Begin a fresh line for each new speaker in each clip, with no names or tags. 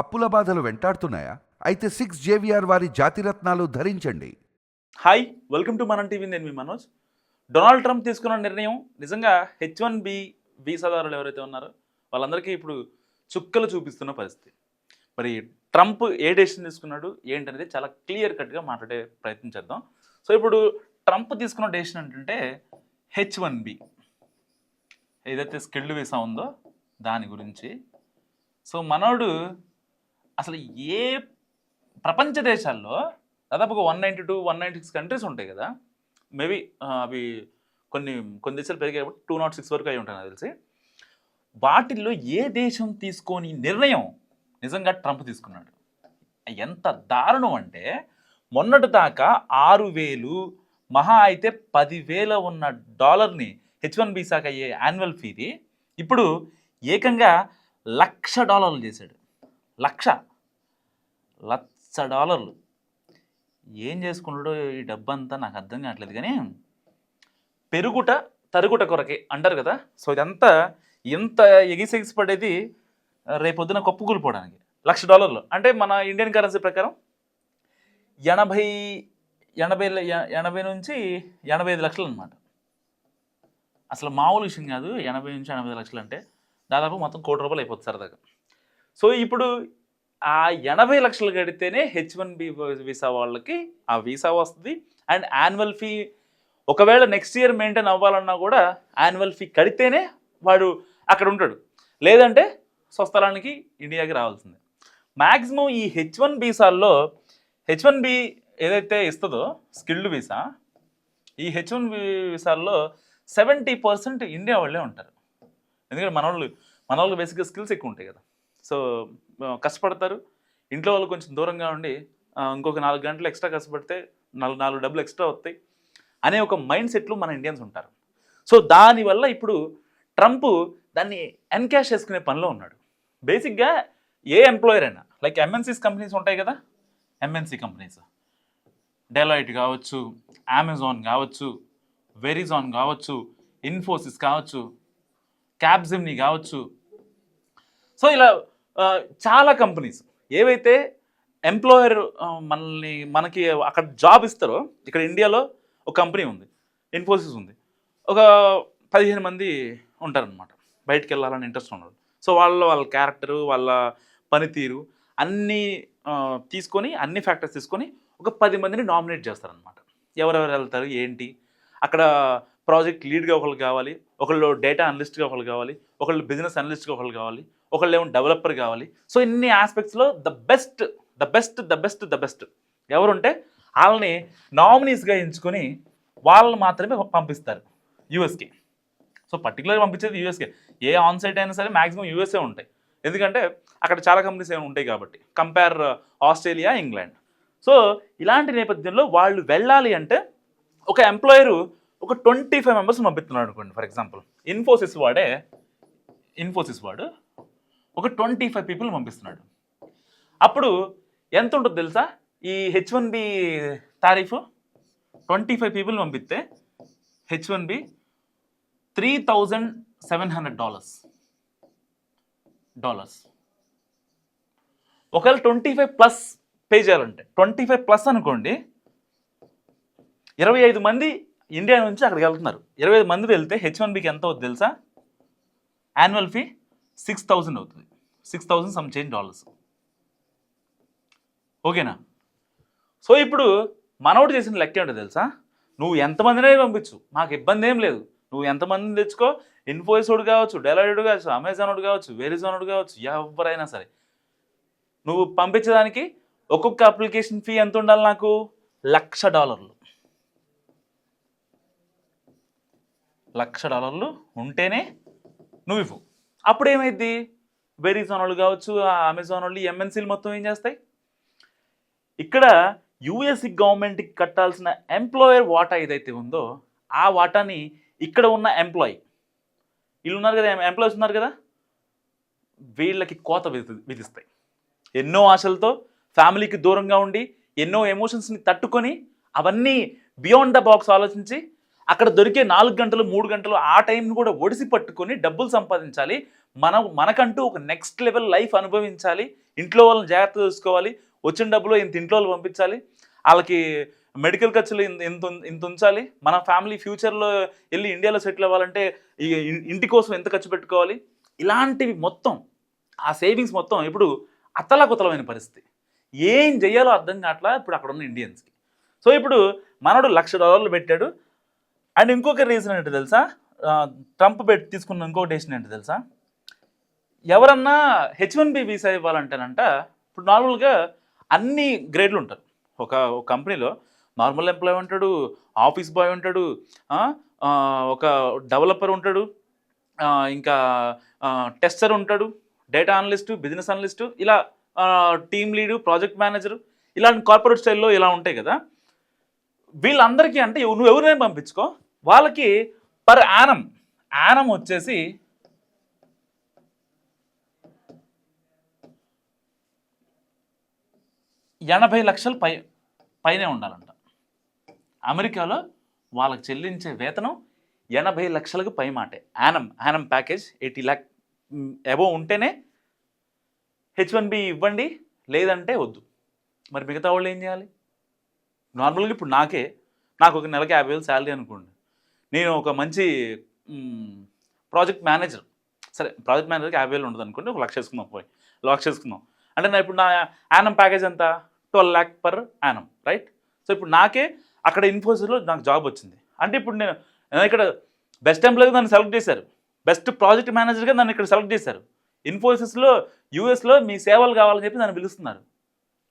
అప్పుల బాధలు వెంటాడుతున్నాయా? అయితే సిక్స్ జేవిఆర్ వారి జాతిరత్నాలు ధరించండి.
Hi welcome to Manam TV నేను మీ మనోజ్. డొనాల్డ్ ట్రంప్ తీసుకున్న నిర్ణయం నిజంగా హెచ్ వన్ బి వీసాదారులు ఎవరైతే ఉన్నారో వాళ్ళందరికీ ఇప్పుడు చుక్కలు చూపిస్తున్న పరిస్థితి. మరి ట్రంప్ ఏ డెసిషన్ తీసుకున్నాడు ఏంటనేది చాలా క్లియర్ కట్గా మాట్లాడే ప్రయత్నం చేద్దాం. సో ఇప్పుడు ట్రంప్ తీసుకున్న డెసిషన్ ఏంటంటే హెచ్ వన్ బి ఏదైతే స్కిల్డ్ వీసా ఉందో దాని గురించి. సో మనోడు అసలు ఏ ప్రపంచ దేశాల్లో దాదాపుగా one ninety two one ninety six countries ఉంటాయి కదా? మేబీ అవి కొన్ని కొన్ని దేశాలు పెరిగాయి టూ నాట్ సిక్స్ వరకు అయి ఉంటాయి నాకు తెలిసి. వాటిల్లో ఏ దేశం తీసుకొని నిర్ణయం నిజంగా ట్రంప్ తీసుకున్నాడు? ఎంత దారుణం అంటే మొన్నటి దాకా ఆరు వేలు మహా అయితే పదివేల ఉన్న డాలర్ని హెచ్ వన్ బీసాక్ అయ్యే యాన్యువల్ ఫీది. ఇప్పుడు ఏకంగా లక్ష డాలర్లు చేశాడు. లక్ష. లక్ష డాలర్లు. ఏం చేసుకున్నాడో ఈ డబ్బంతా నాకు అర్థం కావట్లేదు కానీ పెరుగుట తరుగుట కొరకే అంటారు కదా. సో ఇదంతా ఇంత ఎగిసెగిసి పడేది రేపొద్దున కప్పుకూలిపోవడానికి. లక్ష డాలర్లు. అంటే మన ఇండియన్ కరెన్సీ ప్రకారం ఎనభై ఎనభై ఎ- ఎనభై నుంచి ఎనభై ఐదు లక్షలు అనమాట అసలు మామూలు విషయం కాదు. ఎనభై నుంచి ఎనభై లక్షలు అంటే దాదాపు మొత్తం కోటి రూపాయలు అయిపోతుంది సరదాగా. సో ఇప్పుడు ఆ ఎనభై లక్షలు కడితేనే హెచ్ వన్ బి వీసా వాళ్ళకి ఆ వీసా వస్తుంది. అండ్ యాన్యువల్ ఫీ ఒకవేళ నెక్స్ట్ ఇయర్ మెయింటైన్ అవ్వాలన్నా కూడా యాన్యువల్ ఫీ కడితేనే వాడు అక్కడ ఉంటాడు. లేదంటే స్వస్థలానికి ఇండియాకి రావాల్సిందే. మ్యాక్సిమం ఈ హెచ్ వన్ బీసాల్లో హెచ్ వన్ బి ఏదైతే ఇస్తుందో స్కిల్డ్ వీసా ఈ హెచ్ వన్ వీసాల్లో సెవెంటీ పర్సెంట్ ఇండియా వాళ్ళే ఉంటారు. ఎందుకంటే మన వాళ్ళు మన వాళ్ళు బేసిక్గా స్కిల్స్ ఎక్కువ ఉంటాయి కదా. సో కష్టపడతారు. ఇంట్లో వాళ్ళు కొంచెం దూరంగా ఉండి ఇంకొక నాలుగు గంటలు ఎక్స్ట్రా కష్టపడితే నాలుగు నాలుగు డబ్బులు ఎక్స్ట్రా వస్తాయి అనే ఒక మైండ్ సెట్లో మన ఇండియన్స్ ఉంటారు. సో దానివల్ల ఇప్పుడు ట్రంప్ దాన్ని ఎన్కాష్ చేసుకునే పనిలో ఉన్నాడు. బేసిక్గా ఏ ఎంప్లాయర్ అయినా లైక్ ఎంఎన్సీస్ కంపెనీస్ ఉంటాయి కదా ఎంఎన్సీ కంపెనీస్. డెలాయిట్ కావచ్చు అమెజాన్ కావచ్చు వెరిజాన్ కావచ్చు ఇన్ఫోసిస్ కావచ్చు క్యాబ్జిమ్ని కావచ్చు. సో ఇలా చాలా కంపెనీస్. ఏవైతే ఎంప్లాయర్ మనల్ని మనకి అక్కడ జాబ్ ఇస్తారో ఇక్కడ ఇండియాలో ఒక కంపెనీ ఉంది ఇన్ఫోసిస్ ఉంది. ఒక పదిహేను మంది ఉంటారనమాట బయటికి వెళ్ళాలని ఇంట్రెస్ట్ ఉన్నారు సో వాళ్ళ వాళ్ళ క్యారెక్టరు వాళ్ళ పనితీరు అన్నీ తీసుకొని అన్ని ఫ్యాక్టర్స్ తీసుకొని ఒక పది మందిని నామినేట్ చేస్తారనమాట ఎవరెవరు వెళ్తారు ఏంటి? అక్కడ ప్రాజెక్ట్ లీడ్గా ఒకళ్ళు కావాలి ఒకళ్ళు డేటా అనలిస్ట్గా ఒకళ్ళు కావాలి ఒకళ్ళు బిజినెస్ అనలిస్ట్గా ఒకళ్ళు కావాలి ఒకళ్ళేమో డెవలపర్ కావాలి. సో ఇన్ని ఆస్పెక్ట్స్లో the best the best the best the best ఎవరుంటే వాళ్ళని నామినీస్గా ఎంచుకొని వాళ్ళని మాత్రమే పంపిస్తారు యూఎస్కి సో పర్టికులర్గా పంపించేది యూఎస్కే ఏ ఆన్సైట్ అయినా సరే మాక్సిమం యూఎస్ఏ ఉంటాయి. ఎందుకంటే అక్కడ చాలా కంపెనీస్ ఏమైనా ఉంటాయి కాబట్టి. కంపేర్ ఆస్ట్రేలియా ఇంగ్లాండ్ సో ఇలాంటి నేపథ్యంలో వాళ్ళు వెళ్ళాలి అంటే ఒక ఎంప్లాయరు ఒక ట్వంటీ ఫైవ్ మెంబర్స్ పంపిస్తున్నాడు అనుకోండి. ఫర్ ఎగ్జాంపుల్ ఇన్ఫోసిస్ వాడే ఇన్ఫోసిస్ వాడు ఒక ట్వంటీ ఫైవ్ పీపుల్ పంపిస్తున్నాడు. అప్పుడు ఎంత ఉంటుంది తెలుసా? ఈ H one B tariff? Twenty five people పంపిస్తే H one B three thousand seven hundred dollars. Dollars. ఒకవేళ ట్వంటీ ఫైవ్ ప్లస్ పే చేయాలంటే ట్వంటీ ఫైవ్ ప్లస్ అనుకోండి ఇరవై ఐదు మంది ఇండియా నుంచి అక్కడికి వెళ్తున్నారు. ఇరవై ఐదు మంది వెళ్తే హెచ్ వన్ బికి ఎంత అవుతుంది తెలుసా? యాన్యువల్ ఫీ సిక్స్ థౌజండ్ అవుతుంది. Six thousand some change dollars. ఓకేనా? సో ఇప్పుడు మనోడు చేసిన లెక్క ఏంటో తెలుసా? నువ్వు ఎంతమందినే పంపించు. మాకు ఇబ్బంది ఏం లేదు. నువ్వు ఎంతమందిని తెచ్చుకో? ఇన్ఫోసిస్ కావచ్చు డెలాయిడ్ కావచ్చు అమెజాన్ కావచ్చు వేరిజాన్ కావచ్చు ఎవరైనా సరే. నువ్వు పంపించడానికి ఒక్కొక్క అప్లికేషన్ ఫీ ఎంత ఉండాలి నాకు? లక్ష డాలర్లు. లక్ష డాలర్లు ఉంటేనే నువ్వు ఇవ్వు. అప్పుడు ఏమైద్ది వెరీజాన్ వాళ్ళు కావచ్చు అమెజాన్ వాళ్ళు ఎంఎన్సీలు మొత్తం ఏం చేస్తాయి? ఇక్కడ యుఎస్ గవర్నమెంట్కి కట్టాల్సిన ఎంప్లాయర్ వాటా ఏదైతే ఉందో ఆ వాటాని ఇక్కడ ఉన్న ఎంప్లాయీ వీళ్ళు ఉన్నారు కదా ఎంప్లాయీస్ ఉన్నారు కదా వీళ్ళకి కోత విధి విధిస్తాయి. ఎన్నో ఆశలతో ఫ్యామిలీకి దూరంగా ఉండి ఎన్నో ఎమోషన్స్ని తట్టుకొని అవన్నీ బియాండ్ ద బాక్స్ ఆలోచించి అక్కడ దొరికే నాలుగు గంటలు మూడు గంటలు ఆ టైంని కూడా ఒడిసి పట్టుకొని డబ్బులు సంపాదించాలి. మనం మనకంటూ ఒక నెక్స్ట్ లెవెల్ లైఫ్ అనుభవించాలి. ఇంట్లో వాళ్ళని జాగ్రత్త చూసుకోవాలి. వచ్చిన డబ్బులో ఇంత ఇంట్లో వాళ్ళు పంపించాలి. వాళ్ళకి మెడికల్ ఖర్చులు ఇంత ఇంత ఉంచాలి. మన ఫ్యామిలీ ఫ్యూచర్లో వెళ్ళి ఇండియాలో సెటిల్ అవ్వాలంటే ఈ ఇంటి కోసం ఎంత ఖర్చు పెట్టుకోవాలి? ఇలాంటివి మొత్తం ఆ సేవింగ్స్ మొత్తం ఇప్పుడు అతలకుతలమైన పరిస్థితి. ఏం చెయ్యాలో అర్థం కావట్లా ఇప్పుడు అక్కడ ఉన్న ఇండియన్స్కి సో ఇప్పుడు మనడు లక్ష డాలర్లు పెట్టాడు. అండ్ ఇంకొక రీజన్ ఏంటి తెలుసా? ట్రంప్ పెట్టి తీసుకున్న ఇంకొక డెసిషన్ ఏంటి తెలుసా? ఎవరన్నా హెచ్ వన్ బి వీసా ఇవ్వాలంటేనంట ఇప్పుడు నార్మల్గా అన్ని గ్రేడ్లు ఉంటారు. ఒక కంపెనీలో నార్మల్ ఎంప్లాయ్ ఉంటాడు ఆఫీస్ బాయ్ ఉంటాడు ఒక డెవలపర్ ఉంటాడు ఇంకా టెస్టర్ ఉంటాడు డేటా అనలిస్టు బిజినెస్ అనలిస్టు ఇలా టీమ్ లీడు ప్రాజెక్ట్ మేనేజరు ఇలాంటి కార్పొరేట్ స్టైల్లో ఇలా ఉంటాయి కదా. వీళ్ళందరికీ అంటే నువ్వు ఎవరినైనా పంపించుకో. వాళ్ళకి పర్ యానం యానం వచ్చేసి ఎనభై లక్షలు పై పైనే ఉండాలంట. అమెరికాలో వాళ్ళకి చెల్లించే వేతనం ఎనభై లక్షలకు పై మాటే. Annum annum package eighty lakh above ఉంటేనే హెచ్ వన్ బి ఇవ్వండి లేదంటే వద్దు. మరి మిగతా వాళ్ళు ఏం చేయాలి? నార్మల్గా ఇప్పుడు నాకే నాకు ఒక నెలకి యాభై వేలు శాలరీ అనుకోండి. నేను ఒక మంచి ప్రాజెక్ట్ మేనేజర్. సరే ప్రాజెక్ట్ మేనేజర్కి యాభై వేలు ఉండదు అనుకోండి ఒక లక్ష వేసుకుందాం పోయి. లక్ష వేసుకుందాం. అంటే నా ఇప్పుడు నా యానం ప్యాకేజ్ ఎంత? Twelve lakh per annum right? So ఇప్పుడు నాకే అక్కడ ఇన్ఫోసిస్లో నాకు జాబ్ వచ్చింది. అంటే ఇప్పుడు నేను ఇక్కడ బెస్ట్ ఎంప్లాయ్గా నన్ను సెలెక్ట్ చేశారు. బెస్ట్ ప్రాజెక్ట్ మేనేజర్గా నన్ను ఇక్కడ సెలెక్ట్ చేశారు. ఇన్ఫోసిస్లో యూఎస్లో మీ సేవలు కావాలని చెప్పి నన్ను పిలుస్తున్నారు.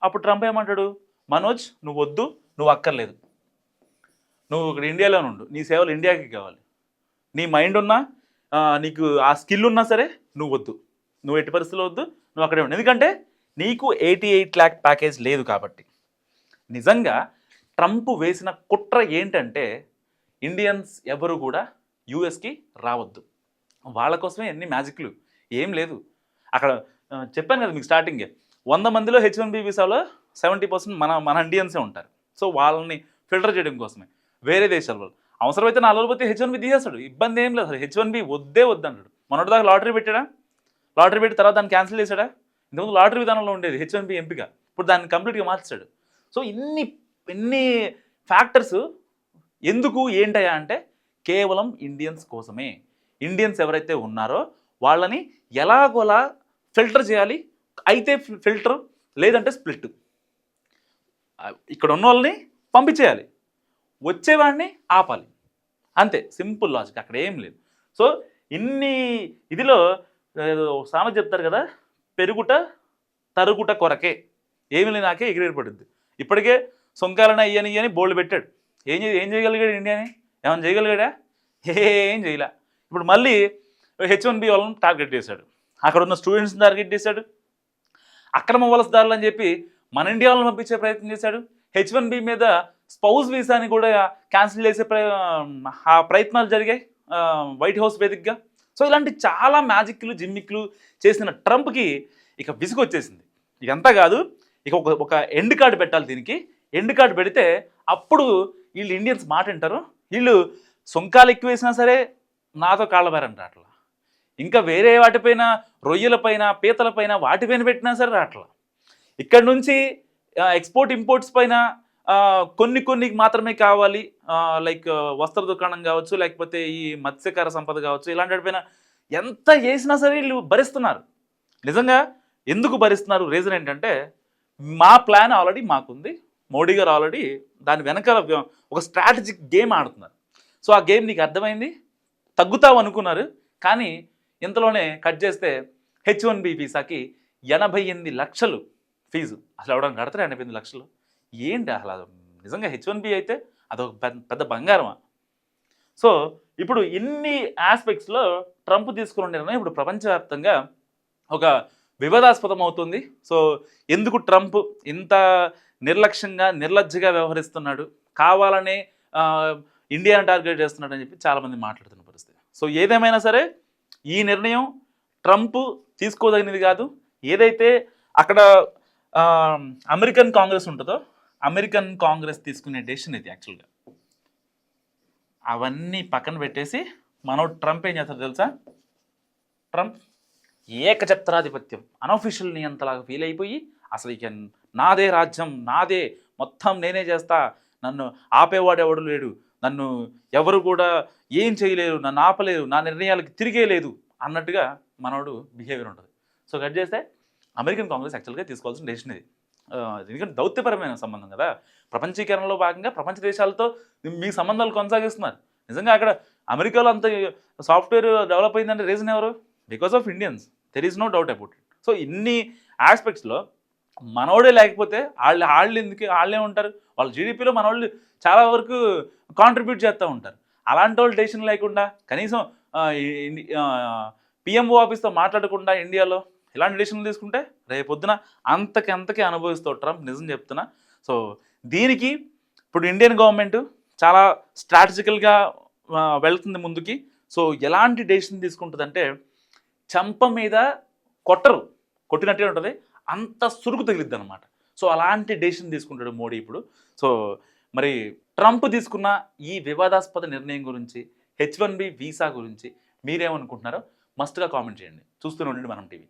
అప్పుడు ట్రంప్ ఏమంటాడు? మనోజ్ నువ్వు వద్దు నువ్వు అక్కర్లేదు. నువ్వు ఇక్కడ ఇండియాలో ఉండు. నీ సేవలు ఇండియాకి కావాలి. నీ మైండ్ ఉన్నా నీకు ఆ స్కిల్ ఉన్నా సరే నువ్వు వద్దు. నువ్వు ఎట్టి పరిస్థితుల్లో వద్దు నువ్వు అక్కడే ఉండు. ఎందుకంటే నీకు ఎయిటీ ఎయిట్ ల్యాక్ ప్యాకేజ్ లేదు కాబట్టి. నిజంగా ట్రంప్ వేసిన కుట్ర ఏంటంటే ఇండియన్స్ ఎవరు కూడా యూఎస్కి రావద్దు. వాళ్ళ కోసమే ఎన్ని మ్యాజిక్లు. ఏం లేదు. అక్కడ చెప్పాను కదా మీకు స్టార్టింగే. వంద మందిలో హెచ్ వన్ బి వీసాలో సెవెంటీ పర్సెంట్ మన మన ఇండియన్సే ఉంటారు. సో వాళ్ళని ఫిల్టర్ చేయడం కోసమే. వేరే దేశాల వాళ్ళు. అవసరమైతే నాలుగు హెచ్ వన్ బి తీసేస్తాడు. ఇబ్బంది ఏం లేదు. హెచ్ వన్ బి వద్దే వద్దంటాడు మొన్నటి దాకా లాటరీ పెట్టాడా? లాటరీ పెట్టి తర్వాత దాన్ని క్యాన్సిల్ చేశాడా? ఇంతకుముందు లాటరీ విధానంలో ఉండేది హెచ్ వన్ బి ఎంపిక ఇప్పుడు దాన్ని కంప్లీట్గా మార్చాడు సో ఇన్ని ఇన్ని ఫ్యాక్టర్స్ ఎందుకు ఏంటయ్యా అంటే కేవలం ఇండియన్స్ కోసమే. ఇండియన్స్ ఎవరైతే ఉన్నారో వాళ్ళని ఎలాగోలా ఫిల్టర్ చేయాలి. అయితే ఫిల్టర్ లేదంటే స్ప్లిట్. ఇక్కడ ఉన్న వాళ్ళని పంపించేయాలి. వచ్చేవాడిని ఆపాలి. అంతే సింపుల్ లాజిక్ అక్కడ ఏం లేదు. సో ఇన్ని ఇదిలో సామె చెప్తారు కదా పెరుగుట తరుగుట కొరకే. ఏమి లేనాకే ఎగిరేడు పడుద్ది ఇప్పటికే సొంకాలని అయ్యని ఇయ్యని బోల్డ్ పెట్టాడు. ఏం చే ఏం చేయగలిగాడు ఇండియాని? ఏమైనా చేయగలిగాడా? ఏం చేయలే. ఇప్పుడు మళ్ళీ హెచ్ వన్ బి వాళ్ళని టార్గెట్ చేశాడు. అక్కడ ఉన్న స్టూడెంట్స్ని టార్గెట్ చేశాడు. అక్రమ వలసదారులు అని చెప్పి మన ఇండియాలో పంపించే ప్రయత్నం చేశాడు. హెచ్ వన్ బి మీద స్పౌజ్ వీసాని కూడా క్యాన్సిల్ చేసే ప్రయత్నాలు జరిగాయి వైట్ హౌస్ వేదికగా. సో ఇలాంటి చాలా మ్యాజిక్లు జిమ్మిక్లు చేసిన ట్రంప్కి ఇక విసుగు వచ్చేసింది ఇకంతా కాదు ఇక ఒక ఒక ఎండ్ కార్డు పెట్టాలి దీనికి. ఎండ్ కార్డు పెడితే అప్పుడు వీళ్ళు ఇండియన్స్ మాట వింటారు. వీళ్ళు సొంకాలు ఎక్కువ వేసినా సరే నాతో కాళ్ళబారంట అట్లా ఇంకా వేరే వాటిపైన రొయ్యలపైన పీతలపైన వాటిపైన పెట్టినా సరే రాట్లా. ఇక్కడ నుంచి ఎక్స్పోర్ట్ ఇంపోర్ట్స్ పైన కొన్ని కొన్ని మాత్రమే కావాలి. లైక్ వస్త్ర దుకాణం కావచ్చు లేకపోతే ఈ మత్స్యకార సంపద కావచ్చు ఇలాంటి వాటిపైన ఎంత చేసినా సరే వీళ్ళు భరిస్తున్నారు. నిజంగా ఎందుకు భరిస్తున్నారు? రీజన్ ఏంటంటే మా ప్లాన్ ఆల్రెడీ మాకుంది. మోడీ గారు ఆల్రెడీ దాని వెనకాల ఒక స్ట్రాటజిక్ గేమ్ ఆడుతున్నారు. సో ఆ గేమ్ నీకు అర్థమైంది? తగ్గుతావు అనుకున్నారు. కానీ ఇంతలోనే కట్ చేస్తే హెచ్ వన్ బి వీసాకి ఎనభై ఎనిమిది లక్షలు ఫీజు. అసలు ఎవడం కడతారు ఎనభై ఎనిమిది లక్షలు? ఏంటి అసలు నిజంగా హెచ్ వన్ బి అయితే అదొక పెద్ద పెద్ద బంగారమా? సో ఇప్పుడు ఇన్ని ఆస్పెక్ట్స్లో ట్రంప్ తీసుకున్న నిర్ణయం ఇప్పుడు ప్రపంచవ్యాప్తంగా ఒక వివాదాస్పదం అవుతుంది. సో ఎందుకు ట్రంప్ ఇంత నిర్లక్ష్యంగా నిర్లజ్జగా వ్యవహరిస్తున్నాడు? కావాలనే ఇండియాను టార్గెట్ చేస్తున్నాడు అని చెప్పి చాలామంది మాట్లాడుతున్న పరిస్థితి. సో ఏదేమైనా సరే ఈ నిర్ణయం ట్రంప్ తీసుకోదగినది కాదు. ఏదైతే అక్కడ అమెరికన్ కాంగ్రెస్ ఉంటుందో అమెరికన్ కాంగ్రెస్ తీసుకునే డెసిషన్ ఇది యాక్చువల్గా అవన్నీ పక్కన పెట్టేసి మనోడు ట్రంప్ ఏం చేస్తారు తెలుసా? ట్రంప్ ఏకఛత్రాధిపత్యం అనఫిషియల్ నియంతలాగా ఫీల్ అయిపోయి అసలు ఇక నాదే రాజ్యం నాదే మొత్తం నేనే చేస్తా నన్ను ఆపేవాడు ఎవడు లేడు నన్ను ఎవరు కూడా ఏం చేయలేరు నన్ను ఆపలేరు నా నిర్ణయాలకు తిరిగే లేదు అన్నట్టుగా మనోడు బిహేవియర్ ఉంటుంది. సో కట్ చేస్తే అమెరికన్ కాంగ్రెస్ యాక్చువల్గా తీసుకోవాల్సిన డెసిషన్ ఇది. ఎందుకంటే దౌత్యపరమైన సంబంధం కదా. ప్రపంచీకరణలో భాగంగా ప్రపంచ దేశాలతో మీ సంబంధాలు కొనసాగిస్తున్నారు. నిజంగా అక్కడ అమెరికాలో అంత సాఫ్ట్వేర్ డెవలప్ అయిందంటే రీజన్ ఎవరు? Because of Indians there is no doubt about it so ఇన్ని ఆస్పెక్ట్స్లో మనోడే లేకపోతే వాళ్ళు వాళ్ళు ఎందుకు వాళ్ళే ఉంటారు? వాళ్ళ జీడిపిలో మనోళ్ళు చాలా వరకు కాంట్రిబ్యూట్ చేస్తూ ఉంటారు. అలాంటి వాళ్ళు డెసిషన్ లేకుండా కనీసం పిఎంఓ ఆఫీస్తో మాట్లాడకుండా ఇండియాలో ఇలాంటి డిసిషన్లు తీసుకుంటే రేపొద్దున అంతకి అంతకి అనుభవిస్తూ ట్రంప్ నిజం చెప్తున్నా. సో దీనికి ఇప్పుడు ఇండియన్ గవర్నమెంట్ చాలా స్ట్రాటజికల్గా వెళ్తుంది ముందుకి. సో ఎలాంటి డెసిషన్ తీసుకుంటుందంటే చంప మీద కొట్టరు. కొట్టినట్టే ఉంటుంది. అంత సురుకు తగిలిద్ది అనమాట సో అలాంటి డెసిషన్ తీసుకుంటాడు మోడీ ఇప్పుడు. సో మరి ట్రంప్ తీసుకున్న ఈ వివాదాస్పద నిర్ణయం గురించి హెచ్ వన్ బి వీసా గురించి మీరేమనుకుంటున్నారో మస్ట్గా కామెంట్ చేయండి. చూస్తూనే ఉండండి మనం టీవీ.